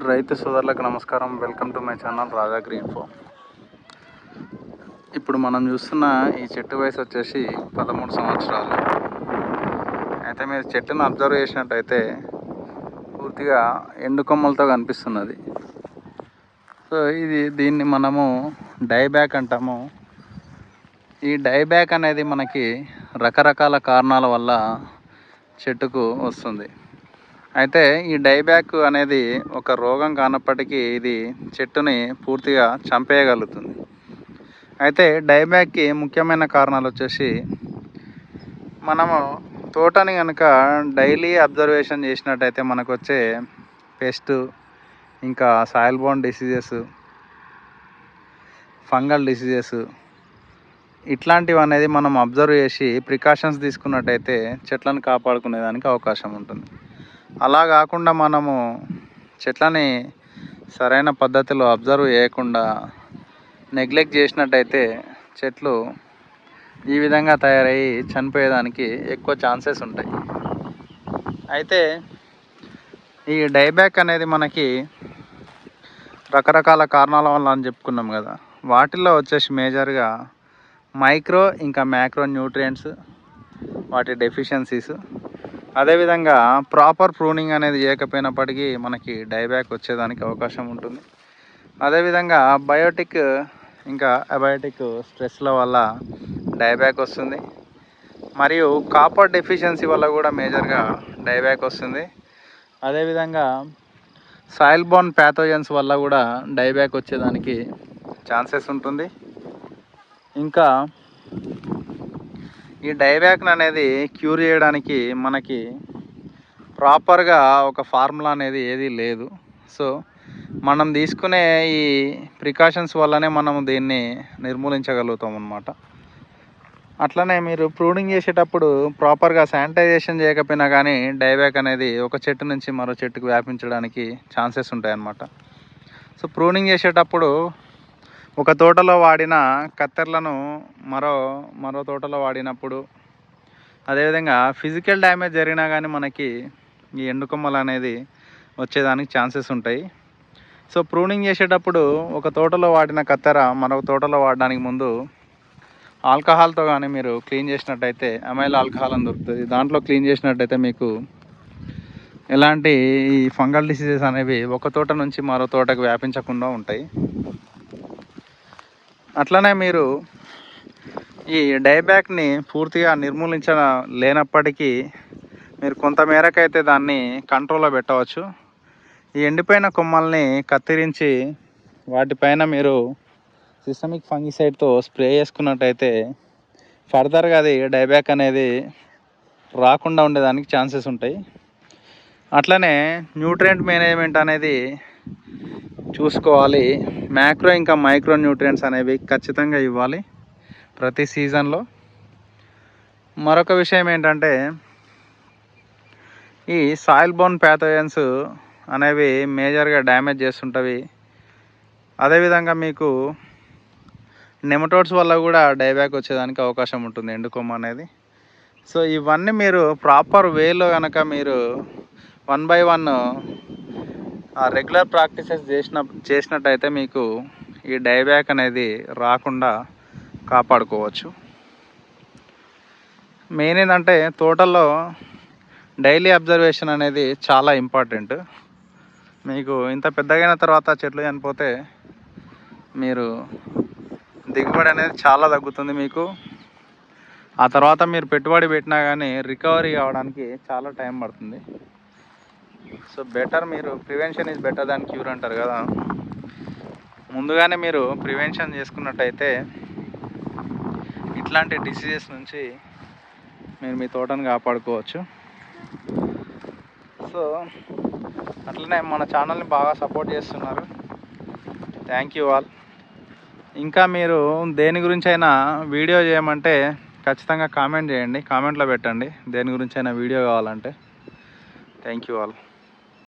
రైతు సోదరులకు నమస్కారం. Welcome to my channel Raja green farm. ఇప్పుడు మనం చూస్తున్న ఈ చెట్టు వయసు వచ్చేసి పదమూడు సంవత్సరాలు. అయితే మీరు చెట్టును అబ్జర్వ్ చేసినట్టయితే పూర్తిగా ఎండు కొమ్మలతో కనిపిస్తున్నది. సో ఇది దీన్ని మనము డైబ్యాక్ అంటాము. ఈ డైబ్యాక్ అనేది మనకి రకరకాల కారణాల వల్ల చెట్టుకు వస్తుంది. అయితే ఈ డైబ్యాక్ అనేది ఒక రోగం కానప్పటికీ ఇది చెట్టుని పూర్తిగా చంపేయగలుగుతుంది. అయితే డైబ్యాక్కి ముఖ్యమైన కారణాలు వచ్చేసి మనము తోటని కనుక డైలీ అబ్జర్వేషన్ చేసినట్టయితే మనకు వచ్చే పెస్ట్ ఇంకా soil borne diseases fungal diseases ఇట్లాంటివి అనేది మనం అబ్జర్వ్ చేసి ప్రికాషన్స్ తీసుకున్నట్టయితే చెట్లను కాపాడుకునేదానికి అవకాశం ఉంటుంది. అలా కాకుండా మనము చెట్లని సరైన పద్ధతిలో అబ్జర్వ్ చేయకుండా నెగ్లెక్ట్ చేసినట్టయితే చెట్లు ఈ విధంగా తయారయ్యి చనిపోయేదానికి ఎక్కువ ఛాన్సెస్ ఉంటాయి. అయితే ఈ డైబ్యాక్ అనేది మనకి రకరకాల కారణాల వల్ల అని చెప్పుకున్నాం కదా. వాటిల్లో వచ్చేసి మేజర్గా మైక్రో ఇంకా మ్యాక్రో న్యూట్రియంట్స్ వాటి డెఫిషియన్సీస్ అదేవిధంగా ప్రాపర్ ప్రూనింగ్ అనేది చేయకపోయినప్పటికీ మనకి డైబ్యాక్ వచ్చేదానికి అవకాశం ఉంటుంది. అదేవిధంగా బయోటిక్ ఇంకా అబయోటిక్ స్ట్రెస్ల వల్ల డైబ్యాక్ వస్తుంది. మరియు కాపర్ డెఫిషియన్సీ వల్ల కూడా మేజర్గా డైబ్యాక్ వస్తుంది. అదేవిధంగా సాయిల్ బోన్ ప్యాథోజన్స్ వల్ల కూడా డైబ్యాక్ వచ్చేదానికి ఛాన్సెస్ ఉంటుంది. ఇంకా ఈ డైబ్యాక్న్ అనేది క్యూర్ చేయడానికి మనకి ప్రాపర్గా ఒక ఫార్ములా అనేది ఏది లేదు. సో మనం తీసుకునే ఈ ప్రికాషన్స్ వల్లనే మనం దీన్ని నిర్మూలించగలుగుతాం అన్నమాట. అట్లనే మీరు ప్రూనింగ్ చేసేటప్పుడు ప్రాపర్గా శానిటైజేషన్ చేయకపోయినా కానీ డైబ్యాక్ అనేది ఒక చెట్టు నుంచి మరో చెట్టుకు వ్యాపించడానికి ఛాన్సెస్ ఉంటాయన్నమాట. సో ప్రూనింగ్ చేసేటప్పుడు ఒక తోటలో వాడిన కత్తెరలను మరో మరో తోటలో వాడినప్పుడు అదేవిధంగా ఫిజికల్ డ్యామేజ్ జరిగినా కానీ మనకి ఈ ఎండుకొమ్మలు అనేది వచ్చేదానికి ఛాన్సెస్ ఉంటాయి. సో ప్రూనింగ్ చేసేటప్పుడు ఒక తోటలో వాడిన కత్తెర మరొక తోటలో వాడడానికి ముందు ఆల్కహాల్తో కానీ మీరు క్లీన్ చేసినట్టయితే అమైల్ ఆల్కహాల్ అని దొరుకుతుంది. దాంట్లో క్లీన్ చేసినట్టయితే మీకు ఎలాంటి ఈ ఫంగల్ డిసీజెస్ అనేవి ఒక తోట నుంచి మరో తోటకు వ్యాపించకుండా ఉంటాయి. అట్లనే మీరు ఈ డైబ్యాక్ని పూర్తిగా నిర్మూలించ లేనప్పటికీ మీరు కొంతమేరకైతే దాన్ని కంట్రోల్లో పెట్టవచ్చు. ఈ ఎండిపోయిన కొమ్మల్ని కత్తిరించి వాటిపైన మీరు సిస్టమిక్ ఫంగిసైడ్తో స్ప్రే చేసుకున్నట్టయితే ఫర్దర్గా అది డైబ్యాక్ అనేది రాకుండా ఉండేదానికి ఛాన్సెస్ ఉంటాయి. అట్లనే న్యూట్రియంట్ మేనేజ్మెంట్ అనేది చూసుకోవాలి. మ్యాక్రో ఇంకా మైక్రో న్యూట్రియంట్స్ అనేవి ఖచ్చితంగా ఇవ్వాలి ప్రతి సీజన్లో మరొక విషయం ఏంటంటే ఈ సాయిల్ బోన్ ప్యాథోజన్స్ అనేవి మేజర్గా డ్యామేజ్ చేస్తుంటవి. అదేవిధంగా మీకు నెమటోడ్స్ వల్ల కూడా డైబ్యాక్ వచ్చేదానికి అవకాశం ఉంటుంది ఎండుకొమ్మ అనేది. సో ఇవన్నీ మీరు ప్రాపర్ వేలో కనుక మీరు one by one regular practices చేసిన చేసినట్టయితే మీకు ఈ డైబ్యాక్ అనేది రాకుండా కాపాడుకోవచ్చు. మెయిన్ ఏంటంటే తోటల్లో డైలీ అబ్జర్వేషన్ అనేది చాలా ఇంపార్టెంట్ మీకు ఇంత పెద్దగైన తర్వాత చెట్లు చనిపోతే మీరు దిగుబడి అనేది చాలా తగ్గుతుంది మీకు. ఆ తర్వాత మీరు పెట్టుబడి పెట్టినా కానీ రికవరీ కావడానికి చాలా టైం పడుతుంది. సో బెటర్ మీరు prevention is better than cure అంటారు కదా. ముందుగానే మీరు ప్రివెన్షన్ చేసుకున్నట్టయితే ఇట్లాంటి డిసీజెస్ నుంచి మీరు మీ తోటను కాపాడుకోవచ్చు. సో అట్లనే మన ఛానల్ని బాగా సపోర్ట్ చేస్తున్నారు. థ్యాంక్ యూ ఆల్ ఇంకా మీరు దేని గురించి అయినా వీడియో చేయమంటే ఖచ్చితంగా కామెంట్ చేయండి. కామెంట్లో పెట్టండి. దేని గురించి అయినా వీడియో కావాలంటే. Thank you all